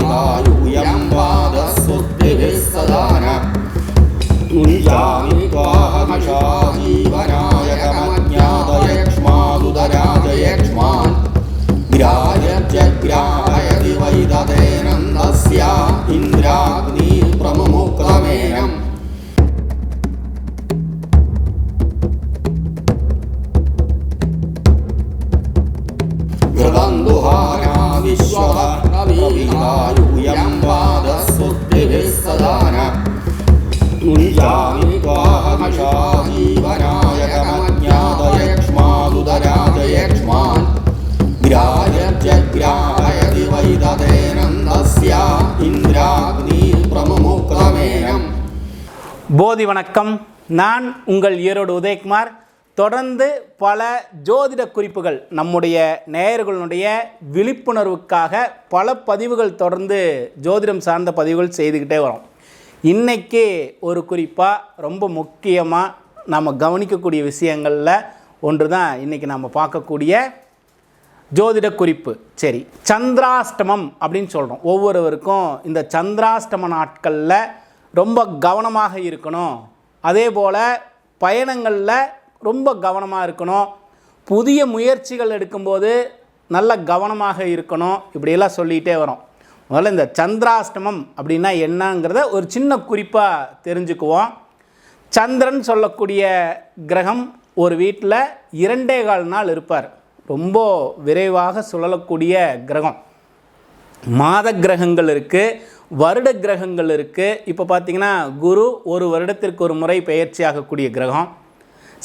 वायुयं वादस्वस्तिभिः सदा न तुल्यामि सदान जीवना போதி வணக்கம். நான் உங்கள் ஈரோடு உதயகுமார். தொடர்ந்து பல ஜோதிட குறிப்புகள் நம்முடைய நேயர்களுடைய விழிப்புணர்வுக்காக பல பதிவுகள் தொடர்ந்து ஜோதிடம் சார்ந்த பதிவுகள் செய்துக்கிட்டே வரோம். இன்றைக்கி ஒரு குறிப்பாக ரொம்ப முக்கியமாக நம்ம கவனிக்கக்கூடிய விஷயங்களில் ஒன்று தான் இன்றைக்கி நம்ம பார்க்கக்கூடிய ஜோதிட குறிப்பு. சரி சந்திராஷ்டமம் அப்படின்னு சொல்கிறோம் ஒவ்வொருவருக்கும் இந்த சந்திராஷ்டம நாட்களில் ரொம்ப கவனமாக இருக்கணும். அதே போல் பயணங்களில் ரொம்ப கவனமாக இருக்கணும். புதிய முயற்சிகள் எடுக்கும்போது நல்ல கவனமாக இருக்கணும். இப்படியெல்லாம் சொல்லிகிட்டே வரோம். முதல்ல இந்த சந்திராஷ்டமம் அப்படின்னா என்னங்கிறத ஒரு சின்ன குறிப்பாக தெரிஞ்சுக்குவோம். சந்திரன் சொல்லக்கூடிய கிரகம் ஒரு வீட்டில் இரண்டே கால் நாள் இருப்பார். ரொம்ப விரைவாக சுழலக்கூடிய கிரகம். மாத கிரகங்கள் இருக்குது வருட கிரகங்கள் இருக்குது இப்போ பார்த்தீங்கன்னா குரு ஒரு வருடத்திற்கு ஒரு முறை பெயர்ச்சியாகக்கூடிய கிரகம்.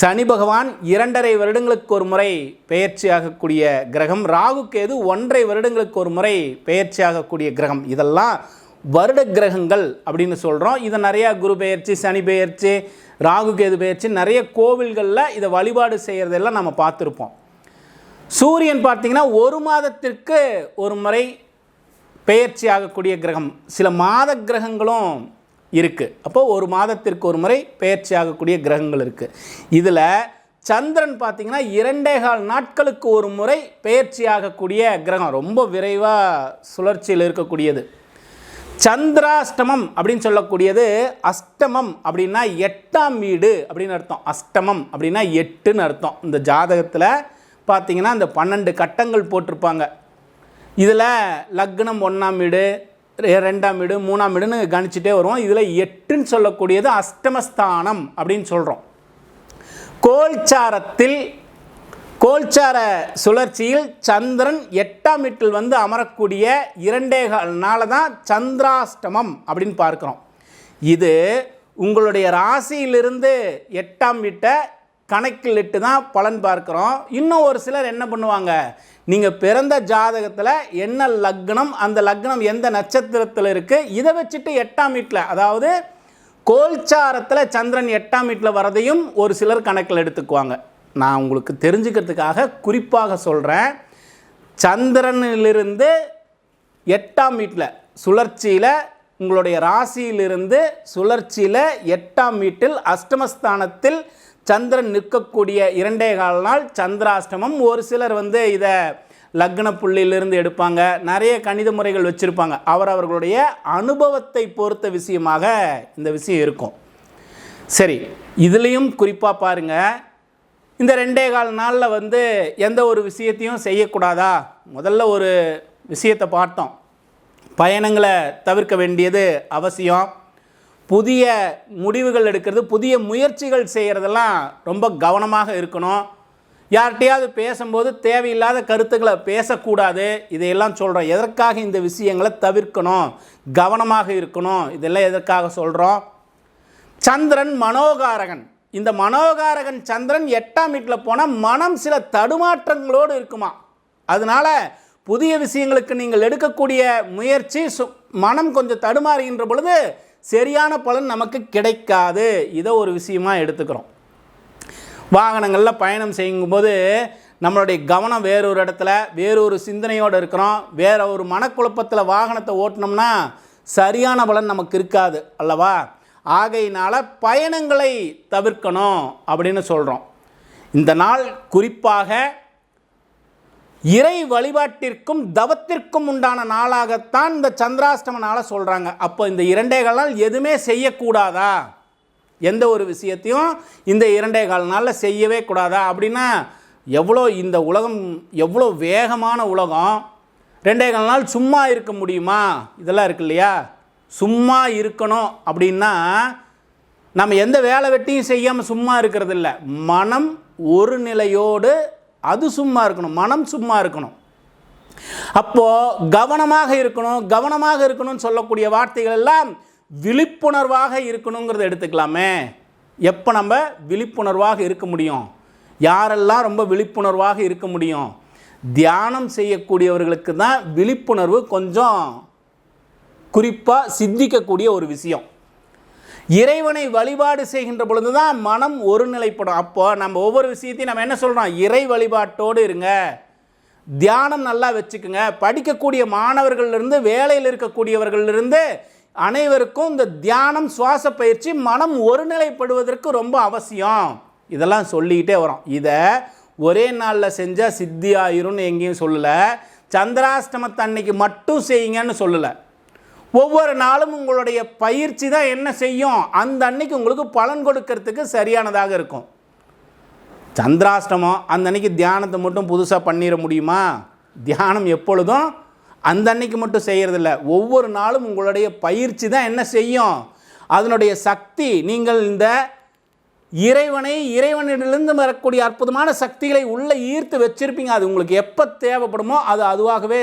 சனி பகவான் இரண்டரை வருடங்களுக்கு ஒரு முறை பெயர்ச்சியாகக்கூடிய கிரகம். ராகு கேது ஒன்றரை வருடங்களுக்கு ஒரு முறை பெயர்ச்சியாகக்கூடிய கிரகம். இதெல்லாம் வருட கிரகங்கள் அப்படின்னு சொல்கிறோம் இதை நிறையா குரு பெயர்ச்சி சனி பெயர்ச்சி ராகு கேது பெயர்ச்சி நிறைய கோவில்களில் இதை வழிபாடு செய்கிறதெல்லாம் நம்ம பார்த்துருப்போம். சூரியன் பார்த்திங்கன்னா ஒரு மாதத்திற்கு ஒரு முறை பெயர்ச்சி ஆகக்கூடிய கிரகம். சில மாத கிரகங்களும் இருக்குது அப்போ ஒரு மாதத்திற்கு ஒரு முறை பெயர்ச்சி ஆகக்கூடிய கிரகங்கள் இருக்குது இதில் சந்திரன் பார்த்திங்கன்னா இரண்டே கால் நாட்களுக்கு ஒரு முறை பெயர்ச்சி ஆகக்கூடிய கிரகம். ரொம்ப விரைவாக சுழற்சியில் இருக்கக்கூடியது. சந்திராஷ்டமம் அப்படின்னு சொல்லக்கூடியது அஷ்டமம் அப்படின்னா எட்டாம் வீடு அப்படின்னு அர்த்தம். அஷ்டமம் அப்படின்னா எட்டுன்னு அர்த்தம். இந்த ஜாதகத்தில் பார்த்தீங்கன்னா இந்த பன்னெண்டு கட்டங்கள் போட்டிருப்பாங்க. இதில் லக்னம் ஒன்றாம் வீடு ரெண்டாம் வீடு மூணாம் வீடுன்னு கணிச்சிட்டே வருவோம். இதில் எட்டுன்னு சொல்லக்கூடியது அஷ்டமஸ்தானம் அப்படின்னு சொல்கிறோம் கோல்சாரத்தில் கோல்சார சுழற்சியில் சந்திரன் எட்டாம் வீட்டில் வந்து அமரக்கூடிய இரண்டே கால் தான் சந்திராஷ்டமம் அப்படின்னு பார்க்குறோம். இது உங்களுடைய ராசியிலிருந்து எட்டாம் வீட்டை கணக்கில் இட்டு தான் பலன் பார்க்குறோம். இன்னும் ஒரு சிலர் என்ன பண்ணுவாங்க? நீங்கள் பிறந்த ஜாதகத்தில் என்ன லக்னம் அந்த லக்னம் எந்த நட்சத்திரத்தில் இருக்குது இதை வச்சுட்டு எட்டாம் வீட்டில் அதாவது கோல்சாரத்தில் சந்திரன் எட்டாம் வீட்டில் வரதையும் ஒரு சிலர் கணக்கில் எடுத்துக்குவாங்க. நான் உங்களுக்கு தெரிஞ்சுக்கிறதுக்காக குறிப்பாக சொல்கிறேன் சந்திரனிலிருந்து எட்டாம் வீட்டில் சுழற்சியில் உங்களுடைய ராசியிலிருந்து சுழற்சியில் எட்டாம் வீட்டில் அஷ்டமஸ்தானத்தில் சந்திரன் நிற்கக்கூடிய இரண்டே கால் நாள் சந்திராஷ்டமம். ஒரு சிலர் வந்து இதை லக்ன புள்ளியிலிருந்து எடுப்பாங்க. நிறைய கணித முறைகள் வச்சுருப்பாங்க. அவர் அவர்களுடைய அனுபவத்தை பொறுத்த விஷயமாக இந்த விஷயம் இருக்கும். சரி இதுலேயும் குறிப்பாக பாருங்கள் இந்த ரெண்டே கால் நாளில் வந்து எந்த ஒரு விஷயத்தையும் செய்யக்கூடாதா? முதல்ல ஒரு விஷயத்தை பார்த்தோம். பயணங்களை தவிர்க்க வேண்டியது அவசியம். புதிய முடிவுகள் எடுக்கிறது புதிய முயற்சிகள் செய்கிறதெல்லாம் ரொம்ப கவனமாக இருக்கணும். யார்கிட்டையாவது பேசும்போது தேவையில்லாத கருத்துக்களை பேசக்கூடாது. இதையெல்லாம் சொல்கிறோம் எதற்காக இந்த விஷயங்களை தவிர்க்கணும்? கவனமாக இருக்கணும். இதெல்லாம் எதற்காக சொல்கிறோம் சந்திரன் மனோகாரகன். இந்த மனோகாரகன் சந்திரன் எட்டாம் வீட்டில் போனால் மனம் சில தடுமாற்றங்களோடு இருக்குமா? அதனால புதிய விஷயங்களுக்கு நீங்கள் எடுக்கக்கூடிய முயற்சி சு மனம் கொஞ்சம் தடுமாறுகின்ற பொழுது சரியான பலன் நமக்கு கிடைக்காது. இதை ஒரு விஷயமா எடுத்துக்கிறோம். வாகனங்களில் பயணம் செய்யும்போது நம்மளுடைய கவனம் வேறொரு இடத்துல வேறொரு சிந்தனையோடு இருக்கிறோம். வேற ஒரு மனக்குழப்பத்தில் வாகனத்தை ஓட்டினோம்னா சரியான பலன் நமக்கு இருக்காது அல்லவா? ஆகையினால் பயணங்களை தவிர்க்கணும் அப்படின்னு சொல்கிறோம் இந்த நாள் குறிப்பாக இறை வழிபாட்டிற்கும் தவத்திற்கும் உண்டான நாளாகத்தான் இந்த சந்திராஷ்டம நாளை சொல்கிறாங்க அப்போ இந்த இரண்டே கால் நாள் எதுவுமே செய்யக்கூடாதா? எந்த ஒரு விஷயத்தையும் இந்த இரண்டே கால் நாளில் செய்யவே கூடாதா? அப்படின்னா எவ்வளோ இந்த உலகம் எவ்வளோ வேகமான உலகம் ரெண்டே கால் நாள் சும்மா இருக்க முடியுமா? இதெல்லாம் இருக்கு இல்லையா? சும்மா இருக்கணும் அப்படின்னா நம்ம எந்த வேலை வெட்டியும் செய்யாமல் சும்மா இருக்கிறதில்ல மனம் ஒரு நிலையோடு அது சும்மா இருக்கணும் மனம் சும்மா இருக்கணும். அப்போது கவனமாக இருக்கணும் கவனமாக இருக்கணும்னு சொல்லக்கூடிய வார்த்தைகள் எல்லாம் விழிப்புணர்வாக இருக்கணுங்கிறத எடுத்துக்கலாமே. எப்போ நம்ம விழிப்புணர்வாக இருக்க முடியும்? யாரெல்லாம் ரொம்ப விழிப்புணர்வாக இருக்க முடியும்? தியானம் செய்யக்கூடியவர்களுக்கு தான் விழிப்புணர்வு கொஞ்சம் குறிப்பாக சிந்திக்கக்கூடிய ஒரு விஷயம். இறைவனை வழிபாடு செய்கின்ற பொழுது தான் மனம் ஒருநிலைப்படும். அப்போ நம்ம ஒவ்வொரு விஷயத்தையும் நம்ம என்ன சொல்கிறோம் இறை வழிபாட்டோடு இருங்க. தியானம் நல்லா வச்சுக்குங்க. படிக்கக்கூடிய மாணவர்கள்லேருந்து வேலையில் இருக்கக்கூடியவர்கள்லேருந்து அனைவருக்கும் இந்த தியானம் சுவாச பயிற்சி மனம் ஒருநிலைப்படுவதற்கு ரொம்ப அவசியம். இதெல்லாம் சொல்லிக்கிட்டே வரோம். இதை ஒரே நாளில் செஞ்சால் சித்தி ஆயிரும்னு எங்கேயும் சொல்லலை. சந்திராஷ்டமத்தை அன்னைக்கு மட்டும் செய்யுங்கன்னு சொல்லலை. ஒவ்வொரு நாளும் உங்களுடைய பயிற்சி தான் என்ன செய்யும்? அந்த அன்னைக்கு உங்களுக்கு பலன் கொடுக்கறதுக்கு சரியானதாக இருக்கும். சந்திராஷ்டமம் அந்த அன்னைக்கு தியானத்தை மட்டும் புதுசாக பண்ணிட முடியுமா? தியானம் எப்பொழுதும் அந்த அன்னைக்கு மட்டும் செய்கிறதில்ல ஒவ்வொரு நாளும் உங்களுடைய பயிற்சி தான் என்ன செய்யும்? அதனுடைய சக்தி நீங்கள் இந்த இறைவனை இறைவனிடமிருந்து வரக்கூடிய அற்புதமான சக்திகளை உள்ளே ஈர்த்து வச்சிருப்பீங்க. அது உங்களுக்கு எப்போ தேவைப்படுமோ அது அதுவாகவே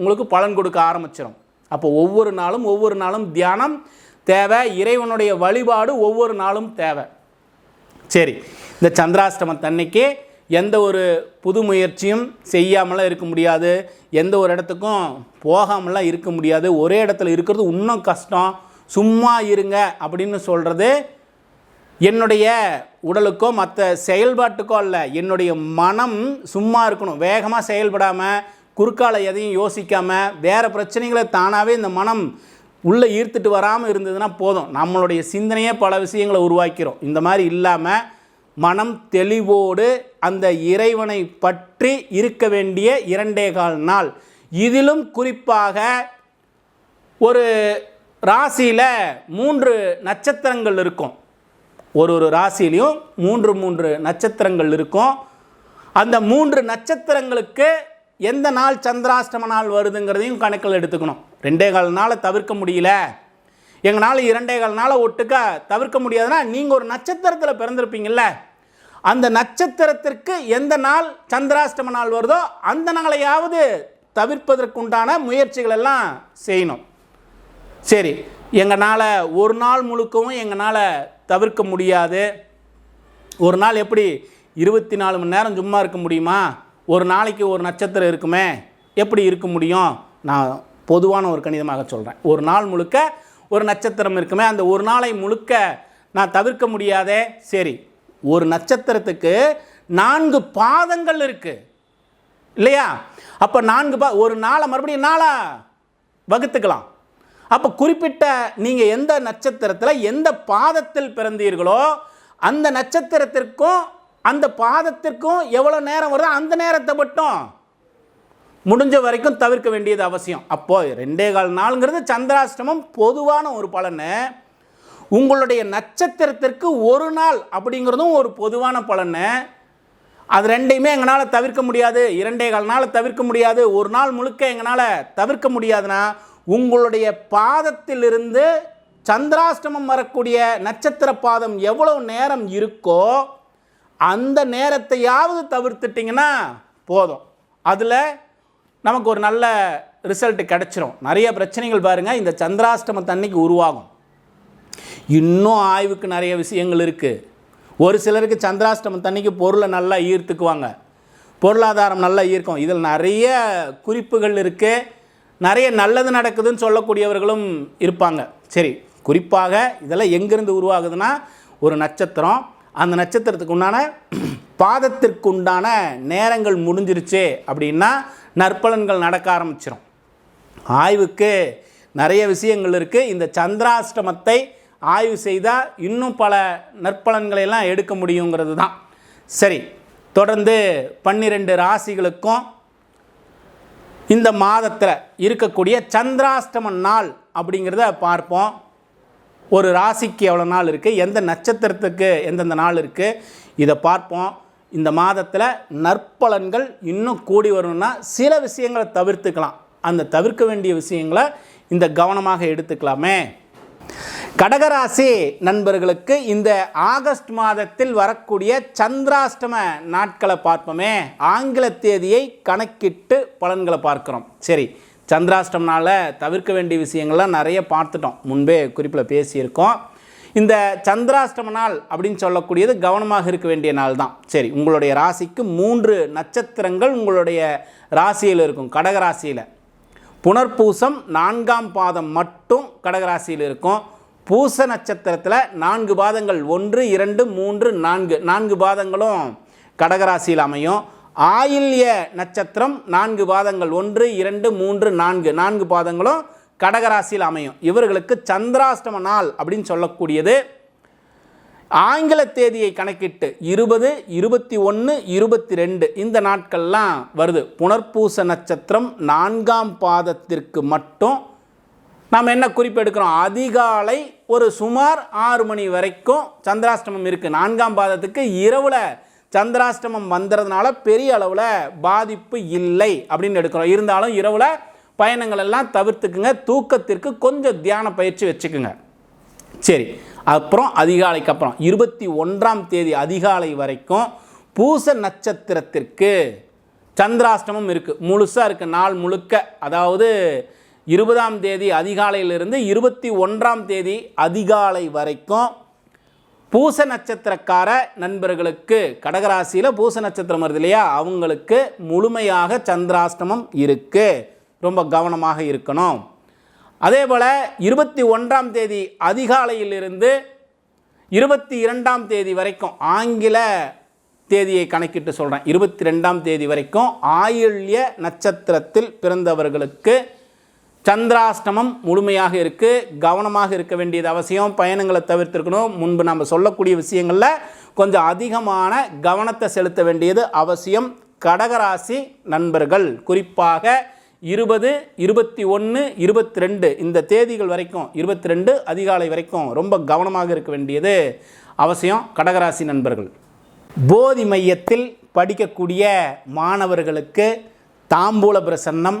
உங்களுக்கு பலன் கொடுக்க ஆரம்பிச்சிடும் அப்போ ஒவ்வொரு நாளும் ஒவ்வொரு நாளும் தியானம் தேவை இறைவனுடைய வழிபாடு ஒவ்வொரு நாளும் தேவை. சரி இந்த சந்திராஷ்டமத்தன்னைக்கு எந்த ஒரு புது முயற்சியும் செய்யாமலாம் இருக்க முடியாது. எந்த ஒரு இடத்துக்கும் போகாமலாம் இருக்க முடியாது. ஒரே இடத்துல இருக்கிறது இன்னும் கஷ்டம். சும்மா இருங்க அப்படின்னு சொல்கிறது என்னுடைய உடலுக்கோ மற்ற செயல்பாட்டுக்கோ அல்ல. என்னுடைய மனம் சும்மா இருக்கணும். வேகமாக செயல்படாமல் குறுக்கால எதையும் யோசிக்காமல் வேறு பிரச்சனைகளை தானாகவே இந்த மனம் உள்ளே ஈர்த்துட்டு வராமல் இருந்ததுன்னா போதும். நம்மளுடைய சிந்தனையே பல விஷயங்களை உருவாக்கிறோம் இந்த மாதிரி இல்லாமல் மனம் தெளிவோடு அந்த இறைவனை பற்றி இருக்க வேண்டிய இரண்டே கால் நாள். இதிலும் குறிப்பாக ஒரு ராசியில் மூன்று நட்சத்திரங்கள் இருக்கும். ஒரு ஒரு ராசியிலையும் மூன்று மூன்று நட்சத்திரங்கள் இருக்கும். அந்த மூன்று நட்சத்திரங்களுக்கு எந்த நாள் சந்திராஷ்டம நாள் வருதுங்கிறதையும் கணக்கில் எடுத்துக்கணும். ரெண்டே கால் நாளை தவிர்க்க முடியல. எங்களால் இரண்டே கால் நாளை ஒட்டுக்க தவிர்க்க முடியாதுன்னா நீங்கள் ஒரு நட்சத்திரத்தில் பிறந்திருப்பீங்கள்ல அந்த நட்சத்திரத்திற்கு எந்த நாள் சந்திராஷ்டம நாள் வருதோ அந்த நாளையாவது தவிர்ப்பதற்குண்டான முயற்சிகள் எல்லாம் செய்யணும். சரி எங்களால் ஒரு நாள் முழுக்கவும் எங்களால் தவிர்க்க முடியாது. ஒரு நாள் எப்படி இருபத்தி நாலு மணி நேரம் சும்மா இருக்க முடியுமா? ஒரு நாளைக்கு ஒரு நட்சத்திரம் இருக்குமே எப்படி இருக்க முடியும்? நான் பொதுவான ஒரு கணிதமாக சொல்கிறேன் ஒரு நாள் முழுக்க ஒரு நட்சத்திரம் இருக்குமே அந்த ஒரு நாளை முழுக்க நான் தவிர்க்க முடியாதே. சரி ஒரு நட்சத்திரத்துக்கு நான்கு பாதங்கள் இருக்குது இல்லையா? அப்போ நான்கு பா ஒரு நாளை மறுபடியும் நாளாக வகுத்துக்கலாம். அப்போ குறிப்பிட்ட நீங்கள் எந்த நட்சத்திரத்தில் எந்த பாதத்தில் பிறந்தீர்களோ அந்த நட்சத்திரத்திற்கும் அந்த பாதத்திற்கும் எவ்வளோ நேரம் வருதோ அந்த நேரத்தை மட்டும் முடிஞ்ச வரைக்கும் தவிர்க்க வேண்டியது அவசியம். அப்போது ரெண்டே கால் நாளுங்கிறது சந்திராஷ்டமம் பொதுவான ஒரு பலனு. உங்களுடைய நட்சத்திரத்திற்கு ஒரு நாள் அப்படிங்கிறதும் ஒரு பொதுவான பலனு. அது ரெண்டையுமே எங்களால் தவிர்க்க முடியாது. இரண்டே கால் நாள் தவிர்க்க முடியாது. ஒரு நாள் முழுக்க எங்களால் தவிர்க்க முடியாதுன்னா உங்களுடைய பாதத்திலிருந்து சந்திராஷ்டமம் வரக்கூடிய நட்சத்திர பாதம் எவ்வளோ நேரம் இருக்கோ அந்த நேரத்தையாவது தவிர்த்துட்டிங்கன்னா போதும். அதில் நமக்கு ஒரு நல்ல ரிசல்ட் கிடச்சிரும். நிறைய பிரச்சனைகள் பாருங்கள் இந்த சந்திராஷ்டமத்து அன்னைக்கு உருவாகும். இன்னும் ஆய்வுக்கு நிறைய விஷயங்கள் இருக்குது ஒரு சிலருக்கு சந்திராஷ்டமம் தண்ணிக்கு பொருளை நல்லா ஈர்த்துக்குவாங்க. பொருளாதாரம் நல்லா ஈர்க்கும். இதில் நிறைய குறிப்புகள் இருக்குது நிறைய நல்லது நடக்குதுன்னு சொல்லக்கூடியவர்களும் இருப்பாங்க. சரி குறிப்பாக இதெல்லாம் எங்கேருந்து உருவாகுதுன்னா ஒரு நட்சத்திரம் அந்த நட்சத்திரத்துக்கு உண்டான பாதத்திற்கு உண்டான நேரங்கள் முடிஞ்சிருச்சு அப்படின்னா நற்பலன்கள் நடக்க ஆரம்பிச்சிடும் ஆய்வுக்கு நிறைய விஷயங்கள் இருக்குது இந்த சந்திராஷ்டமத்தை ஆய்வு செய்தால் இன்னும் பல நற்பலன்களை எல்லாம் எடுக்க முடியுங்கிறது தான். சரி தொடர்ந்து பன்னிரெண்டு ராசிகளுக்கும் இந்த மாதத்தில் இருக்கக்கூடிய சந்திராஷ்டம நாள் அப்படிங்கிறத பார்ப்போம். ஒரு ராசிக்கு எவ்வளோ நாள் இருக்குது எந்த நட்சத்திரத்துக்கு எந்தெந்த நாள் இருக்குது இதை பார்ப்போம். இந்த மாதத்தில் நற்பலன்கள் இன்னும் கூடி வரணும்னா சில விஷயங்களை தவிர்த்துக்கலாம். அந்த தவிர்க்க வேண்டிய விஷயங்களை இந்த கவனமாக எடுத்துக்கலாமே. கடகராசி நண்பர்களுக்கு இந்த ஆகஸ்ட் மாதத்தில் வரக்கூடிய சந்திராஷ்டம நாட்களை பார்ப்போமே. ஆங்கில தேதியை கணக்கிட்டு பலன்களை பார்க்குறோம். சரி சந்திராஷ்டம்னால் தவிர்க்க வேண்டிய விஷயங்கள்லாம் நிறைய பார்த்துட்டோம். முன்பே குறிப்பில் பேசியிருக்கோம். இந்த சந்திராஷ்டம நாள் அப்படின்னு சொல்லக்கூடியது கவனமாக இருக்க வேண்டிய நாள் தான். சரி உங்களுடைய ராசிக்கு மூன்று நட்சத்திரங்கள் உங்களுடைய ராசியில் இருக்கும். கடகராசியில் புனர்பூசம் நான்காம் பாதம் மட்டும் கடகராசியில் இருக்கும். பூச நட்சத்திரத்தில் நான்கு பாதங்கள் ஒன்று இரண்டு மூன்று நான்கு. நான்கு பாதங்களும் கடகராசியில் அமையும். ஆயில்ய நட்சத்திரம் நான்கு பாதங்கள் ஒன்று இரண்டு மூன்று நான்கு. நான்கு பாதங்களும் கடகராசியில் அமையும். இவர்களுக்கு சந்திராஷ்டம நாள் அப்படின்னு சொல்லக்கூடியது. ஆங்கில தேதியை கணக்கிட்டு இருபது இருபத்தி ஒன்று இருபத்தி ரெண்டு இந்த நாட்கள்லாம் வருது. புனர்பூச நட்சத்திரம் நான்காம் பாதத்திற்கு மட்டும் நாம் என்ன குறிப்பெடுக்கிறோம் அதிகாலை ஒரு சுமார் ஆறு மணி வரைக்கும் சந்திராஷ்டமம் இருக்குது நான்காம் பாதத்துக்கு இரவில் சந்திராஷ்டமம் வந்ததுனால பெரிய அளவில் பாதிப்பு இல்லை அப்படின்னு எடுக்கிறோம். இருந்தாலும் இரவில் பயணங்கள் எல்லாம் தவிர்த்துக்குங்க. தூக்கத்திற்கு கொஞ்சம் தியான பயிற்சி வச்சுக்குங்க. சரி அப்புறம் அதிகாலைக்கு அப்புறம் இருபத்தி ஒன்றாம் தேதி அதிகாலை வரைக்கும் பூச நட்சத்திரத்திற்கு சந்திராஷ்டமம் இருக்குது முழுசாக இருக்குது நாள் முழுக்க. அதாவது இருபதாம் தேதி அதிகாலையிலிருந்து இருபத்தி ஒன்றாம் தேதி அதிகாலை வரைக்கும் பூச நட்சத்திரக்கார நண்பர்களுக்கு கடகராசியில் பூச நட்சத்திரம் வருது இல்லையா? அவங்களுக்கு முழுமையாக சந்திராஷ்டமம் இருக்குது ரொம்ப கவனமாக இருக்கணும். அதே போல் இருபத்தி ஒன்றாம் தேதி அதிகாலையிலிருந்து இருபத்தி இரண்டாம் தேதி வரைக்கும் ஆங்கில தேதியை கணக்கிட்டு சொல்கிறேன் இருபத்தி ரெண்டாம் தேதி வரைக்கும் ஆயுள்ய நட்சத்திரத்தில் பிறந்தவர்களுக்கு சந்திராஷ்டமம் முழுமையாக இருக்குது கவனமாக இருக்க வேண்டியது அவசியம். பயணங்களை தவிர்த்திருக்கணும். முன்பு நம்ம சொல்லக்கூடிய விஷயங்களில் கொஞ்சம் அதிகமான கவனத்தை செலுத்த வேண்டியது அவசியம். கடகராசி நண்பர்கள் குறிப்பாக இருபது இருபத்தி ஒன்று இருபத்தி ரெண்டு இந்த தேதிகள் வரைக்கும் இருபத்தி ரெண்டு அதிகாலை வரைக்கும் ரொம்ப கவனமாக இருக்க வேண்டியது அவசியம். கடகராசி நண்பர்கள் போதி மையத்தில் படிக்கக்கூடிய மாணவர்களுக்கு தாம்பூல பிரசன்னம்